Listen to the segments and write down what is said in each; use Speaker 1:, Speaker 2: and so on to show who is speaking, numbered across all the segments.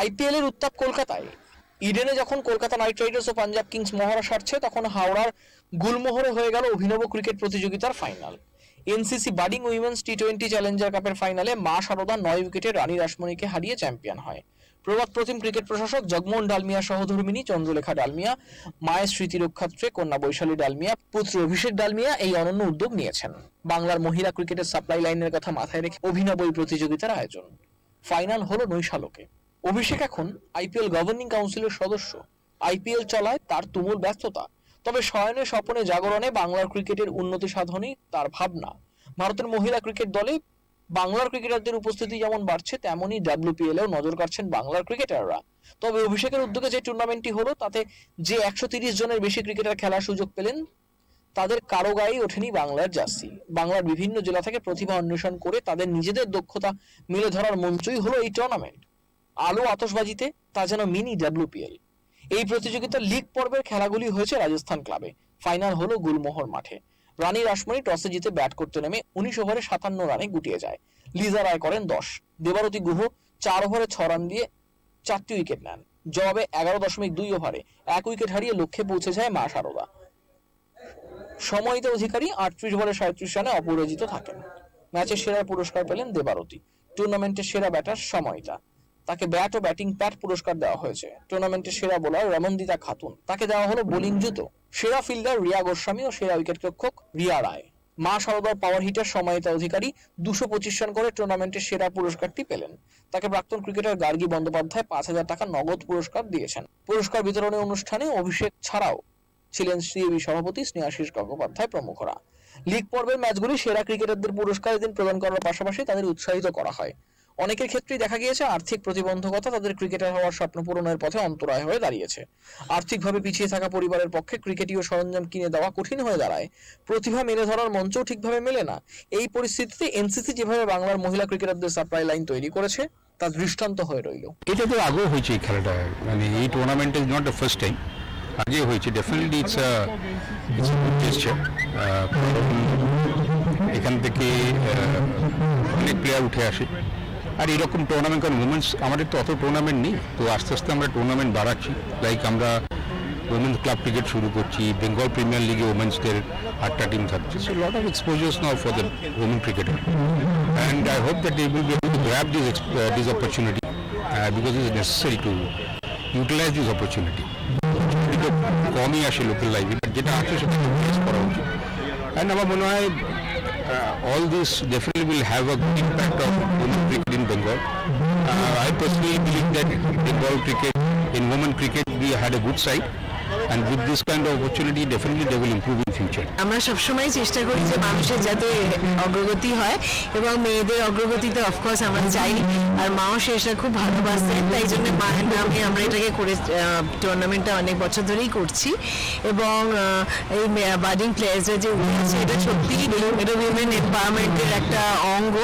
Speaker 1: IPL এর উত্তাপ কলকাতায়। ইডেনে যখন কলকাতা নাইট রাইডার্স ও পাঞ্জাব কিংস মহড়া সারছে, তখন হাওড়ার গুলমোহরে হয়ে গেল অভিনব ক্রিকেট প্রতিযোগিতার final. NCC budding women's T twenty challenger কাপের ফাইনালে মা সারদা নয় উইকেটে রানী রাসমণিকে হারিয়ে চ্যাম্পিয়ন হয়। প্রভাত প্রতিম ক্রিকেট প্রশাসক জগমোহন ডালমিয়া, সহধর্মিনী চন্দ্রলেখা ডালমিয়া, মায়ের স্মৃতি রক্ষার্থে কন্যা বৈশালী ডালমিয়া, পুত্র অভিষেক ডালমিয়া এই অনন্য উদ্যোগ নিয়েছেন। বাংলার মহিলা ক্রিকেটের সাপ্লাই লাইনের কথা মাথায় রেখে অভিনব এই প্রতিযোগিতার আয়োজন। ফাইনাল হলো নৈশালকে। অভিষেক এখন আইপিএল গভর্নিং কাউন্সিলের সদস্য। আইপিএল চলায় তার তুমুল ব্যস্ততা। তবে শয়নে স্বপনে জাগরণে বাংলার ক্রিকেটের উন্নতি সাধনই তার ভাবনা। ভারতের মহিলা ক্রিকেট দলে বাংলার ক্রিকেটারদের উপস্থিতি যেমন বাড়ছে, তেমনই ডাব্লিউপিএল এও নজর কাটছেন বাংলার ক্রিকেটাররা। তবে অভিষেকের উদ্যোগে যে টুর্নামেন্টটি হলো, তাতে যে একশো তিরিশ জনের বেশি ক্রিকেটার খেলার সুযোগ পেলেন, তাদের কারও গায়েই ওঠেনি বাংলার জার্সি। বাংলার বিভিন্ন জেলা থেকে প্রতিভা অন্বেষণ করে তাদের নিজেদের দক্ষতা মেলে ধরার মঞ্চই হলো এই টুর্নামেন্ট আলো আতশবাজিতে, তা যেন মিনি ডাব্লিউপিএল। এই প্রতিযোগিতার লিগ পর্বের খেলাগুলি হয়েছে রাজস্থান ক্লাবে। ফাইনাল হলো গুলমোহর মাঠে। রানী রাসমণি টসে জিতে ব্যাট করতে নেমে উনিশ ওভারে সাতান্ন রানে গুটিয়ে যায়। লিজা রায় করেন দশ। দেবারতী গুহ চার ওভারে ছ রান দিয়ে চারটি উইকেট নেন। জবাবে এগারো দশমিক দুই ওভারে এক উইকেট হারিয়ে লক্ষ্যে পৌঁছে যায় মা সারদা। সময়িত অধিকারী আটত্রিশ বলে সাঁত্রিশ রানে অপরাজিত থাকেন। ম্যাচের সেরা পুরস্কার পেলেন দেবারতী। টুর্নামেন্টের সেরা ব্যাটার সময়িতা তাকে ব্যাট ও ব্যাটিং প্যাট পুরস্কার দেওয়া হয়েছে। টুর্নামেন্টের সেরা বোলার রমনদিতা খাতুন। তাকে দেওয়া হলো বোলিং জুতো। সেরা ফিল্ডার রিয়া গোস্বামী ও সেরা উইকেট রক্ষক রিয়া রায়। মা সারদার পাওয়ার হিটার সময়িতা অধিকারী, দুশো পঁচিশ রান করে টুর্নামেন্টের সেরা পুরস্কারটি পেলেন। তাকে প্রাক্তন ক্রিকেটার গার্গী বন্দ্যোপাধ্যায় পাঁচ হাজার টাকা নগদ পুরস্কার দিয়েছেন। পুরস্কার বিতরণী অনুষ্ঠানে অভিষেক ছাড়াও ছিলেন সিএবি সভাপতি স্নেহাশিস গঙ্গোপাধ্যায় প্রমুখরা। লিগ পর্বের ম্যাচগুলি সেরা ক্রিকেটারদের পুরস্কার এদিন প্রদান করার পাশাপাশি তাদের উৎসাহিত করা হয়। অনেকের ক্ষেত্রেই দেখা গিয়েছে আর্থিক প্রতিবন্ধকতা তাদের ক্রিকেটার হওয়ার স্বপ্ন পূরণের পথে অন্তরায় হয়ে দাঁড়িয়েছে। আর্থিকভাবে পিছিয়ে থাকা পরিবারের পক্ষে ক্রিকেটীয় সরঞ্জাম কিনে দেওয়া কঠিন হয়ে দাঁড়ায়। প্রতিভা মেলে ধরার মঞ্চও ঠিকভাবে মেলে না। এই পরিস্থিতিতে এনসিসি যেভাবে বাংলার মহিলা ক্রিকেটারদের সাপ্লাই লাইন তৈরি করেছে, তা দৃষ্টান্ত হয়ে রইল।
Speaker 2: এটা তো আগেও হয়েছে এই খেলাটা। মানে এই tournament is not the first time আগে হয়েছে। Definitely it's it's good gesture এখান থেকে অনেক প্লেয়ার উঠে আসে। আর এরকম টুর্নামেন্ট কারণ উমেন্স আমাদের তো অত টুর্নামেন্ট নেই তো আস্তে আস্তে আমরা টুর্নামেন্ট বাড়াচ্ছি। লাইক আমরা উমেন্স ক্লাব ক্রিকেট শুরু করছি বেঙ্গল প্রিমিয়ার লিগে উমেন্সদের আটটা টিম থাকছে। So lot of exposures now for the women cricketer and I able to grab this, ex- uh, this opportunity uh, because it is necessary to utilize this opportunity. এটা কমই আসে local লাইফে যেটা আছে সেটা ইউটিলাইজ করা উচিত। অ্যান্ড আমার মনে হয় Uh, all this definitely will have an impact on women cricket in Bengal. Uh, I personally believe that Bengal cricket, in women cricket, we had a good side. And with this kind of opportunity, definitely they will improve in future.
Speaker 3: আমরা সবসময় চেষ্টা করি যে মানুষের যাতে অগ্রগতি হয় এবং মেয়েদের অগ্রগতি তো অফকোর্স আমরা চাই। আর মাও সেটা খুব ভালোবাসেন তাই জন্য মায়ের নামে আমরা এটাকে করে টুর্নামেন্টটা অনেক বছর ধরেই করছি। এবং এই বাডিং প্লেয়ার্সরা যে উঠেছে, এটা সত্যি এটা উইমেন এম্পাওয়ারমেন্টের একটা অঙ্গ,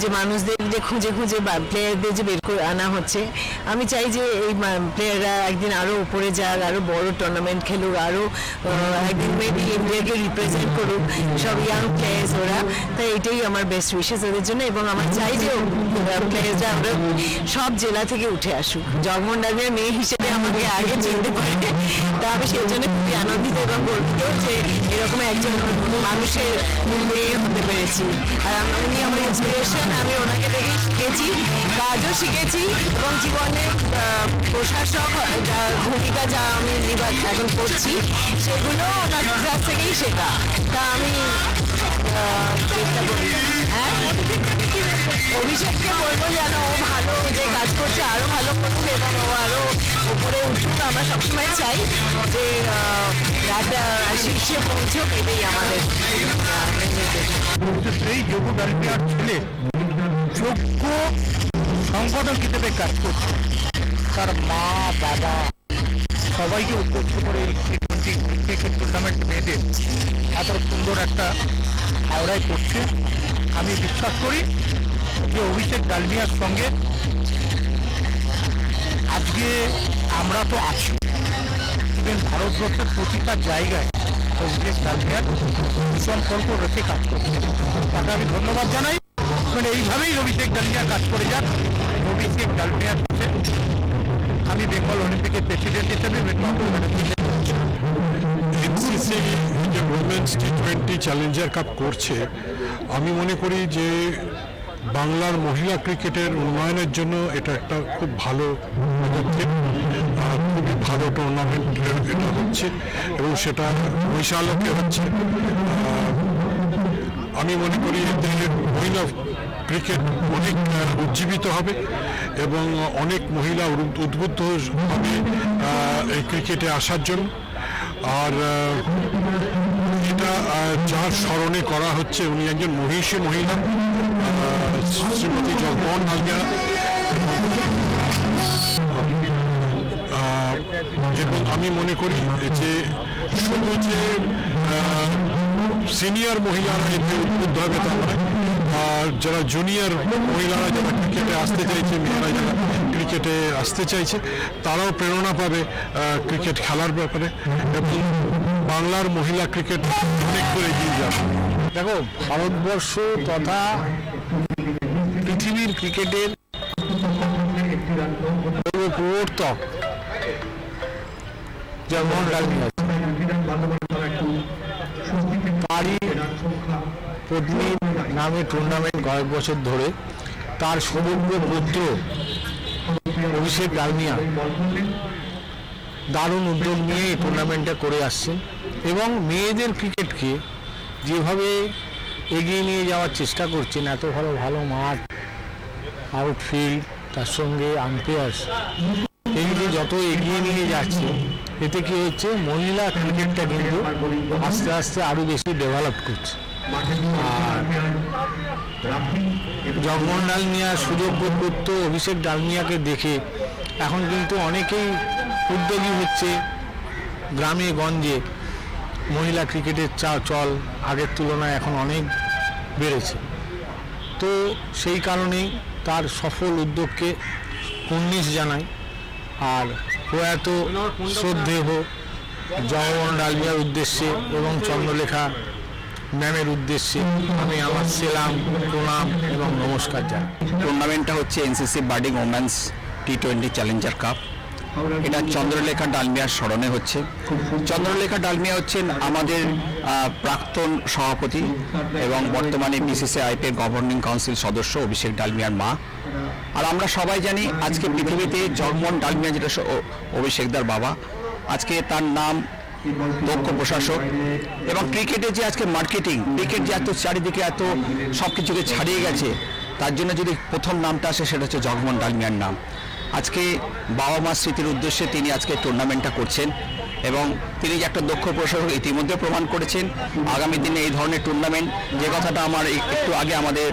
Speaker 3: যে মানুষদের যে খুঁজে খুঁজে প্লেয়ারদের যে বের করে আনা হচ্ছে। আমি চাই যে এই প্লেয়াররা একদিন আরও উপরে যাক, আরও বড় টুর্নামেন্ট খেলুক আরও একদিন মেবি ইন্ডিয়াকে রিপ্রেজেন্ট করুক সব ইয়াং প্লেয়ার্স ওরা তাই এটাই আমার বেস্ট উইশেস ওদের জন্য এবং আমার চাই যে প্লেয়ার্সরা আমরা সব জেলা থেকে উঠে আসুক। জগমোহন মেয়ে হিসেবে আমাকে আগে চিনতে পারে। তা আমি সেই জন্য খুবই আনন্দিত এবং গর্বিত যে এরকম একজন মানুষের মেয়ে হতে পেরেছি। আর উনি আমার ইন্সপিরেশন আমি ওনাকে দেখে শিখেছি, কাজও শিখেছি এবং জীবনে প্রশাসক ভূমিকা যা আমি নির্বাহ এখন করছি, সেগুলো ওনার কাছ থেকেই শেখা। তা আমি চেষ্টা করি। হ্যাঁ? অভিষেককে বলব যেন ও ভালো যে কাজ করছে, আরও ভালো করুক এবং ও আরও উপরে উঠুক। আমরা সবসময় চাই যে রাজা শীর্ষে পৌঁছুক, এটাই আমাদের।
Speaker 4: সেই যোগ্য ডালমিয়ার ছেলে যোগ্য সংগঠন হিসেবে কাজ করছে। তার মা, বাবা। সবাইকে উদ্বুদ্ধ করে এই টি টোয়েন্টি ক্রিকেট টুর্নামেন্ট মেয়েদের এত সুন্দর একটা হাওড়ায় করছে। আমি বিশ্বাস করি যে অভিষেক ডালমিয়ার সঙ্গে আজকে আমরা তো আছি। ইভেন ভারতবর্ষের প্রতিটা জায়গায় অভিষেক ডালমিয়ার সুসম্পর্ক রেখে কাজ করছে। তাকে আমি ধন্যবাদ জানাই। মানে এইভাবেই অভিষেক ডালিয়া কাজ করে যাক। অভিষেক ডালমিয়ার আমি বেঙ্গল অলিম্পিকের প্রেসিডেন্ট হিসেবে
Speaker 5: টোয়েন্টি চ্যালেঞ্জার কাপ করছে, আমি মনে করি যে বাংলার মহিলা ক্রিকেটের উন্নয়নের জন্য এটা একটা খুব ভালো পদক্ষেপ খুবই ভালো টুর্নামেন্ট এটা হচ্ছে এবং সেটা বৈশালকে হচ্ছে আমি মনে করি মহিলা ক্রিকেট অনেক উজ্জীবিত হবে এবং অনেক মহিলা উদ- উদ্বুদ্ধ হবে এই ক্রিকেটে আসার জন্য। আর এটা যার স্মরণে করা হচ্ছে উনি একজন মহিষী মহিলা শ্রীমতী জগমোহন হালদিয়া এবং আমি মনে করি যে শুধু যে সিনিয়র মহিলারা এতে উদ্বুদ্ধ হবে তা নয় আর যারা জুনিয়র মহিলারা যারা ক্রিকেটে আসতে চাইছে, মেয়েরা যারা ক্রিকেটে আসতে চাইছে, তারাও প্রেরণা পাবে ক্রিকেট খেলার ব্যাপারে এবং বাংলার মহিলা ক্রিকেট অনেক দূর এগিয়ে যাবে।
Speaker 4: দেখো, ভারতবর্ষ তথা পৃথিবীর ক্রিকেটের প্রবর্তক। যেমন তারই পত্নী নামে টুর্নামেন্ট কয়েক বছর ধরে তার সমগ্র পুত্র অভিষেক ডালমিয়া দারুণ উদ্যোগ নিয়ে এই টুর্নামেন্টটা করে আসছেন এবং মেয়েদের ক্রিকেটকে যেভাবে এগিয়ে নিয়ে যাওয়ার চেষ্টা করছেন, এত ভালো ভালো মাঠ আউটফিল্ড তার সঙ্গে আম্পায়ার্স এগুলি যত এগিয়ে নিয়ে যাচ্ছে, এতে কি হচ্ছে, মহিলা ক্রিকেটটা কিন্তু আস্তে আস্তে আরও বেশি ডেভেলপ করছে। জগমোহন ডালমিয়া সুযোগ্য পুত্র অভিষেক ডালমিয়াকে দেখে এখন কিন্তু অনেকেই উদ্যোগী হচ্ছে গ্রামে গঞ্জে। মহিলা ক্রিকেটের চা, চল আগের তুলনায় এখন অনেক বেড়েছে। তো সেই কারণেই তার সফল উদ্যোগকে উন্নিশ জানাই। আর প্রয়াত শ্রদ্ধেহ জগমোহন ডালমিয়ার উদ্দেশ্যে এবং চন্দ্রলেখা ম্যামের উদ্দেশ্যে আমি আমার সেলাম, প্রণাম এবং নমস্কার জানাই।
Speaker 6: টুর্নামেন্টটা হচ্ছে NCC birding women's T twenty challenger cup এটা চন্দ্রলেখা ডালমিয়ার স্মরণে হচ্ছে। চন্দ্রলেখা ডালমিয়া হচ্ছেন আমাদের প্রাক্তন সভাপতি এবং বর্তমানে বিসিসি আইপিএর গভর্নিং কাউন্সিল সদস্য অভিষেক ডালমিয়ার মা। আর আমরা সবাই জানি আজকে পৃথিবীতে জগমোহন ডালমিয়া যেটা অভিষেকদার বাবা। আজকে তার নাম দক্ষ প্রশাসক এবং ক্রিকেটের যে আজকে মার্কেটিং ক্রিকেট যে এত চারিদিকে এত সব কিছুকে ছাড়িয়ে গেছে, তার জন্য যদি প্রথম নামটা আসে সেটা হচ্ছে জগমোহন ডালমিয়ার নাম। আজকে বাবা মা স্মৃতির উদ্দেশ্যে তিনি আজকে টুর্নামেন্টটা করছেন। এবং তিনি যে একটা দক্ষ প্রশাসক ইতিমধ্যে প্রমাণ করেছেন। আগামী দিনে এই ধরনের টুর্নামেন্ট যে কথাটা আমার এক- একটু আগে আমাদের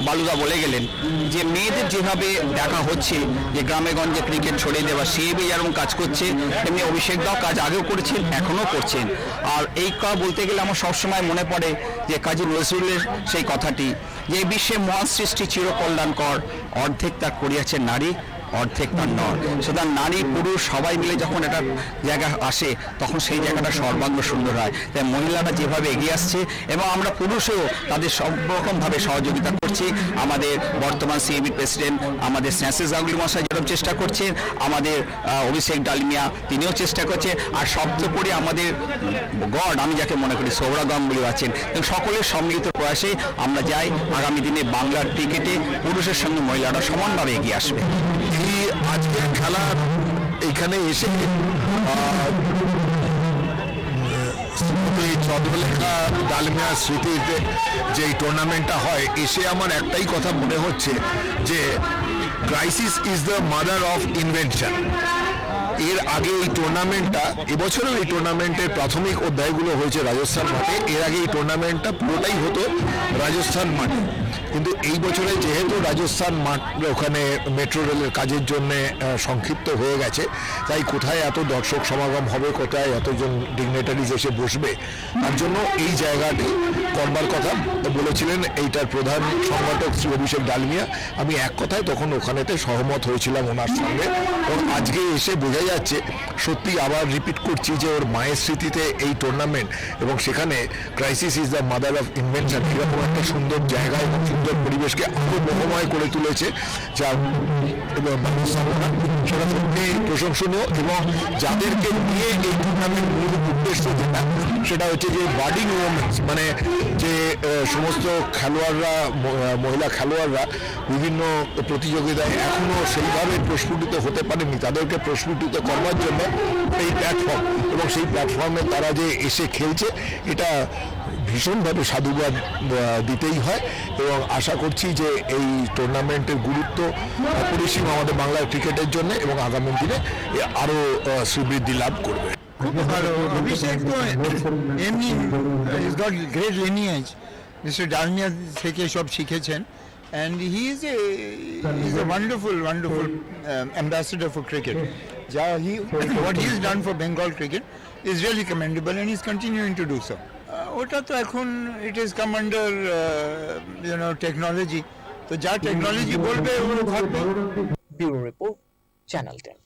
Speaker 6: বালুদা বলে গেলেন, যে মেয়েদের যেভাবে দেখা হচ্ছে, যে গ্রামে গঞ্জে ক্রিকেট ছড়িয়ে দেওয়া সিএবি যেরকম কাজ করছে, তেমনি অভিষেক দাও কাজ আগেও করেছেন, এখনও করছেন। আর এই কথা বলতে গেলে আমার সবসময় মনে পড়ে যে কাজী নজরুলের সেই কথাটি, যে বিশ্বে মহান সৃষ্টি চিরকল্যাণকর, অর্ধেক তার করিয়াছে নারী অর্ধেক তার নর। সুতরাং নারী, পুরুষ সবাই মিলে যখন একটা জায়গা আসে, তখন সেই জায়গাটা সর্বাঙ্গ সুন্দর হয়। তাই মহিলারা যেভাবে এগিয়ে আসছে এবং আমরা পুরুষও তাদের সব রকমভাবে সহযোগিতা করছি। আমাদের বর্তমান সিএবি প্রেসিডেন্ট, আমাদের স্যান্সেস গাঙ্গুলি মশাই যেরকম চেষ্টা করছেন, আমাদের অভিষেক ডালমিয়া তিনিও চেষ্টা করছে আর সর্বোপরি আমাদের গড, আমি যাকে মনে করি, সৌরভ গাঙ্গুলি আছেন। সকলের সম্মিলিত প্রয়াসে আমরা যাই। আগামী দিনে বাংলার ক্রিকেটে পুরুষের সঙ্গে মহিলারা সমানভাবে এগিয়ে আসবে।
Speaker 5: এই আজকের খেলা এখানে এসে চন্দ্রলেখা, ডালমিয়া স্মৃতিতে যে টুর্নামেন্টটা হয়, এসে আমার একটাই কথা মনে হচ্ছে যে crisis is the mother of invention এর আগে এই টুর্নামেন্টটা এবছরেও এই টুর্নামেন্টের প্রাথমিক অধ্যায়গুলো হয়েছে রাজস্থান মাঠে, এর আগে এই টুর্নামেন্টটা পুরোটাই হতো রাজস্থান মাঠে। কিন্তু এই বছরে যেহেতু রাজস্থান মাঠ ওখানে মেট্রো রেলের কাজের জন্য সংক্ষিপ্ত হয়ে গেছে, তাই কোথায় এত দর্শক সমাগম হবে, কোথায় এতজন ডিগনেটারিজ এসে বসবে, তার জন্য এই জায়গাটি করবার কথা বলেছিলেন এইটার প্রধান সংগঠক শ্রী অভিষেক ডালমিয়া। আমি এক কথায় তখন ওখানেতে সহমত হয়েছিলাম ওনার সঙ্গে। এবং আজকে এসে বোঝা যাচ্ছে, সত্যি আবার রিপিট করছি যে ওর মায়ের স্মৃতিতে এই টুর্নামেন্ট এবং সেখানে crisis is the mother of invention এরকম একটা সুন্দর জায়গা এবং সুন্দর সুন্দর পরিবেশকে আরও মোহময় করে তুলেছে যা প্রশংসনীয় এবং যাদেরকে নিয়ে এই টুর্নামেন্ট মূল উদ্দেশ্য যেটা, সেটা হচ্ছে যে বার্ডিং ওমেন্স মানে যে সমস্ত খেলোয়াড়রা মহিলা খেলোয়াড়রা বিভিন্ন প্রতিযোগিতায় এখনও সেইভাবে প্রস্ফুটিত হতে পারেনি, তাদেরকে প্রস্ফুটিত করবার জন্য এই প্ল্যাটফর্ম এবং সেই প্ল্যাটফর্মে তারা যে এসে খেলছে, এটা ভীষণভাবে সাধুবাদ দিতেই হয় এবং আশা করছি যে এই টুর্নামেন্টের গুরুত্ব অপরিসীম আমাদের বাংলার ক্রিকেটের জন্য এবং আগামী দিনে আরও শ্রীবৃদ্ধি লাভ করবে।
Speaker 7: থেকে সব শিখেছেন। And he is a is a wonderful wonderful ambassador for cricket যা he what he is done for Bengal cricket is really commendable and is continuing to do so ওটা তো এখন it is come under you know technology তো যা technology বলবে, ওগুলো ভাববে
Speaker 1: bureau report, channel ten.